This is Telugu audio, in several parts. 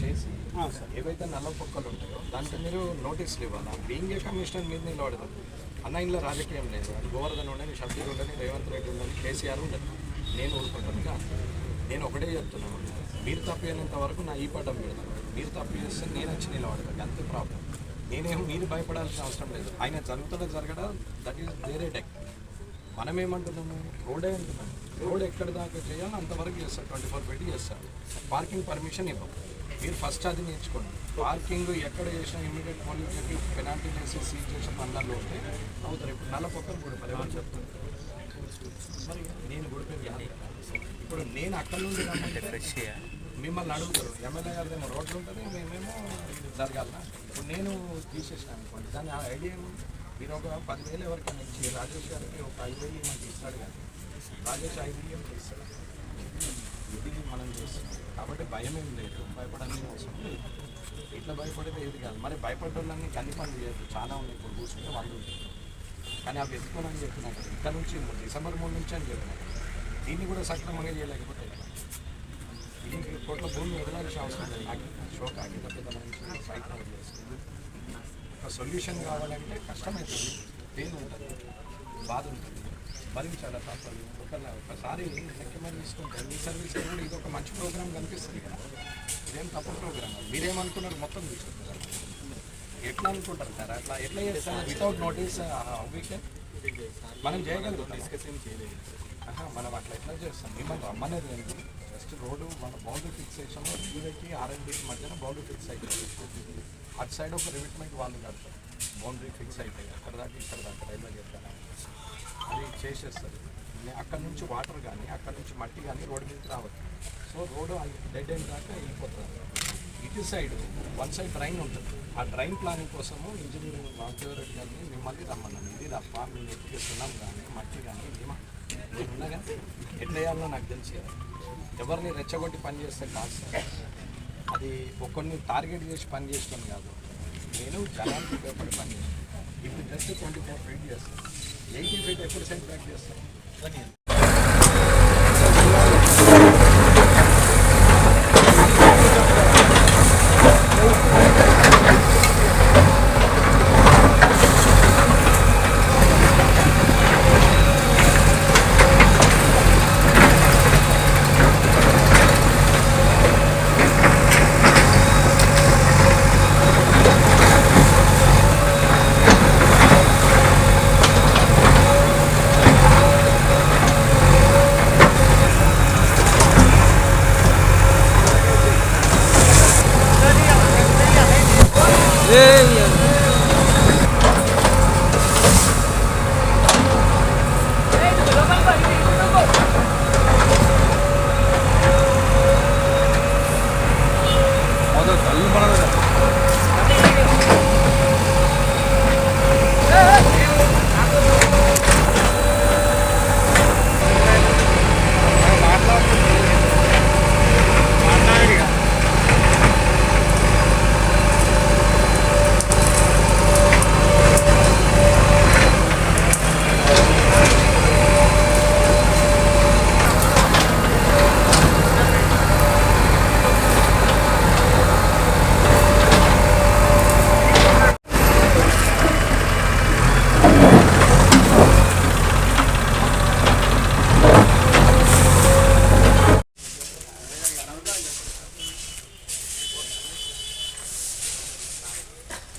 చేసి ఏవైతే నల్ల పొక్కలు ఉంటాయో దాంట్లో మీరు నోటీసులు ఇవ్వాలి బీయింగ్ ఏ కమిషనర్ మీద నిలబడదు అన్న ఇంట్లో రాజకీయం లేదు గోవర్ధన్ ఉండని షబ్దీర్ ఉండని రేవంత్ రెడ్డి ఉండని కేసీఆర్ ఉండదు నేను ఊరుకుంటాను నేను ఒకటే చెప్తున్నాను మీరు తప్పేనంత వరకు నా ఈ పడ్డం పెడతాను మీరు తప్పు చేస్తే నేను వచ్చి నిలబడతాను అంతే ప్రాబ్లం నేనేమో మీరు భయపడాల్సిన అవసరం లేదు. ఆయన జరుగుతున్న జరగడం? దట్ ఈస్ వేరే టెక్. మనం ఏమంటున్నాము రోడే అంటున్నాం. రోడ్ ఎక్కడ దాకా చేయాలో అంతవరకు చేస్తారు. ట్వంటీ ఫోర్ ఫీట్ చేస్తారు. పార్కింగ్ పర్మిషన్ ఇవ్వం మీరు ఫస్ట్ అది నేర్చుకోండి. పార్కింగ్ ఎక్కడ చేసినా ఇమీడియట్ పోలీసులకి పెనాల్టీ చేసి సీజ్ చేసిన మండల్లో ఉంటే అవుతారు. ఇప్పుడు నల్ల పక్కన గుడిపలు ఎవరు చెప్తుంది మరి నేను గుడిపేరు ఇప్పుడు నేను అక్కడ నుండి రమ్మంటే ఫ్రెష్ మిమ్మల్ని అడుగుతారు. ఎమ్మెల్యే గారిదేమో రోడ్లు ఉంటుంది మేమేమో జరగాల ఇప్పుడు నేను తీసేసాను అనుకోండి. దాని ఆ ఐడియా ఏముంది? మీరు ఒక పదివేలు ఎవరికైనా ఇచ్చి రాజేష్ గారికి ఒక ఐదు వేలు మనకి ఇస్తాడు కానీ రాజేష్ ఐదు వేలు ఇస్తాడు ఇది మనం చేస్తున్నాం కాబట్టి భయం ఏం లేదు. భయపడాల్సిన అవసరం లేదు. ఇట్లా భయపడేది ఏది కాదు. మరి భయపడ్డోళ్ళని కన్ని పనులు చేయదు చాలా ఉన్నాయి. ఇప్పుడు కూర్చుంటే వాళ్ళు కానీ అవి ఎత్తుకోనని చెప్పినా కదా. ఇక్కడ నుంచి డిసెంబర్ మూడు నుంచి అని చెప్పినా దీన్ని కూడా సక్రమంగా చేయలేకపోతే దీనికి కోట్ల భూమి వదలాల్సిన అవసరం లేదు. నాకు షోక్ ఆగి పెద్ద మనిషి ప్రయత్నం చేస్తుంది ఒక సొల్యూషన్ కావాలంటే కష్టమవుతుంది. పెయిన్ ఉంటుంది. బాధ ఉంటుంది. భరించాలి తప్పదు ఒక ఒకసారి లెక్కమని తీసుకుంటే మీ సర్వీస్ కూడా ఇది ఒక మంచి ప్రోగ్రామ్ కనిపిస్తుంది కదా. ఇదేం తప్పు ప్రోగ్రామ్? మీరేమనుకున్నారు? మొత్తం తీసుకుంటారు. ఎట్లా అనుకుంటారు సార్? అట్లా ఎట్లా చేస్తారు? వితౌట్ నోటీస్ వీకెండ్ మనం చేయగలుగుతాం. డిస్కషన్ చేయలేదు. ఆహా, మనం అట్లా ఎట్లా చేస్తాం? మిమ్మల్ని రమ్మనేది ఏంటి రోడ్డు మన బౌండరీ ఫిక్స్ చేసాము ఈరోజుకి ఆర్ఎండ్బీకి మధ్యన బౌండరీ ఫిక్స్ అయిపోయింది. అటు సైడ్ ఒక రివిట్మెంట్ వాళ్ళు కడతారు. బౌండరీ ఫిక్స్ అయిపోయి అక్కడ దాకా ఇక్కడ దాకా రైల్వే చెప్తాను అది చేసేస్తారు. అక్కడ నుంచి వాటర్ కానీ అక్కడ నుంచి మట్టి కానీ రోడ్డు మీదకి రావచ్చు సో రోడ్డు డెడ్ ఎండ్ దాకా వెళ్ళిపోతుంది ఇటు సైడ్ వన్ సైడ్ డ్రైన్ ఉంటుంది. ఆ డ్రైన్ ప్లానింగ్ కోసము ఇంజనీరింగ్ రామచంద్రరెడ్డి గారిని మిమ్మల్ని రమ్మన్నాను. ఇది తప్ప మేము ఎత్తుకెళ్తున్నాం కానీ మట్టి కానీ ఏమా నేను ఎట్లా చేయాలో నాకు తెలిసి ఎవరిని రెచ్చగొట్టి పని చేస్తే కాదు సార్. అది ఒక్కరిని టార్గెట్ చేసి పని చేస్తాం కాదు. నేను జనానికి ఉపయోగపడి పని చేస్తాను. ఇప్పుడు జస్ట్ ట్వంటీ ఫోర్ ఫీట్ చేస్తాను. ఎయిటీ ఫీట్ ఎప్పుడు సెంట్ బ్యాక్ చేస్తాను?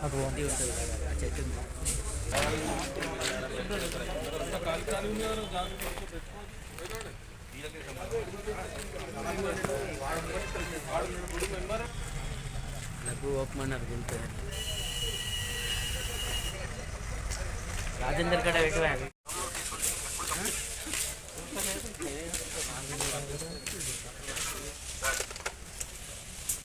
ఆ? నాకు ఓపెన్ అన్నారు గుంటే రాజేందర్ కడ పెట్టి